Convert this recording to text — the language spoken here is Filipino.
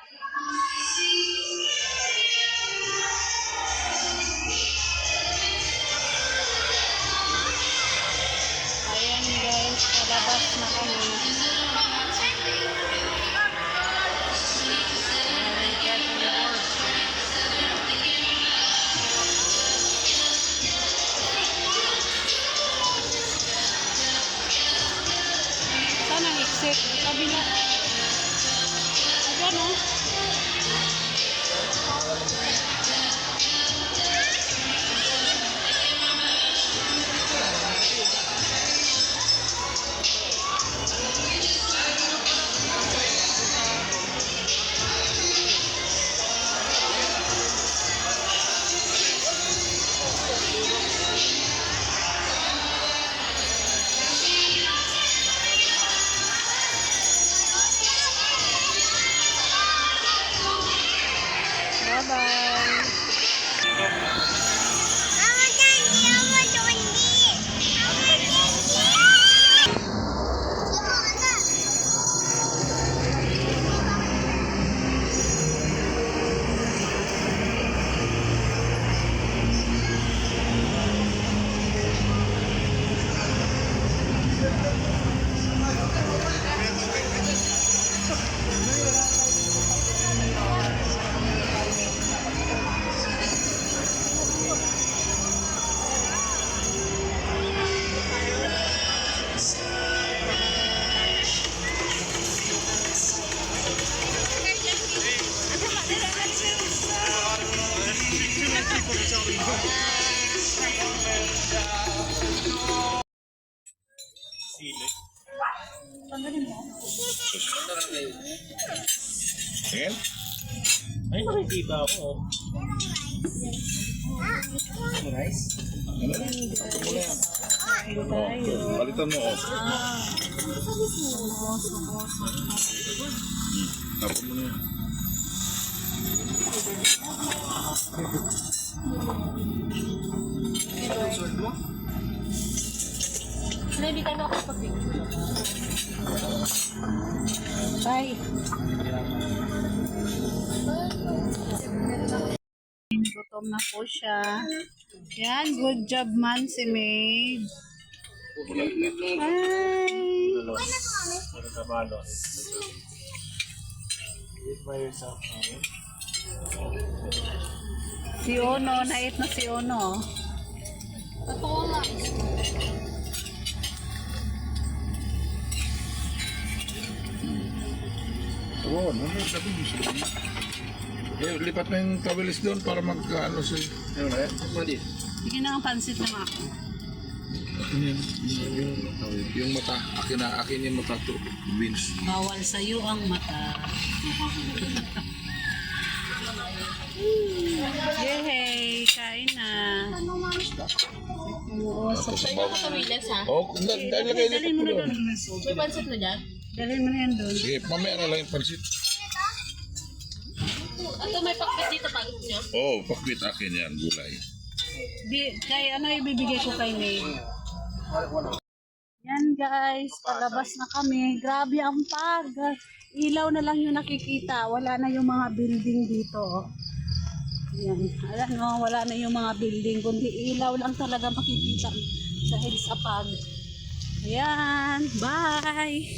Ayan guys, palabas na ang exit? Kabila. Ayan 拜. Bye-bye. Ayan. Ay, nakikita ako. oh. Rice? Ano? Tapos mo na yan. Oh, palitan mo. Oh. Tapos mo na yan. Hindi ka nakapag-picture. Bye. Gutom na po siya. Yan, good job man si Maid. Hi! Meron ka balo. Eat by yourself. okay? Si Ono, nait na si Ono. Totoo nga. Oo, ano na sabi mo sila. Eh, lipat na yung tawilis doon para mag, ano si... Ano na yan? Sige na ang pansit ng ako. Ano yan? Yung, yung, yung mata. Akin na, akin yung mata to. Beans. Bawal sa'yo ang mata. Yehey! Kain na. Oo, sa Tapos. Kamilas ha? Oh, dahil lagay Dalhin lipat mo doon. May pansit na dyan? Dalhin mo na yan doon. Sige, mamaya na lang yung pansit. Ito may pakbit dito pag niya. Oo, oh, pakwit akin yan, gulay. Di, kay ano ibibigay ko kay May? Yan guys, palabas na kami. Grabe ang pag. Ilaw na lang yung nakikita. Wala na yung mga building dito. Yan. Alam mo, wala na yung mga building. Kundi ilaw lang talaga makikita dahil sa pag. Ayan. Bye!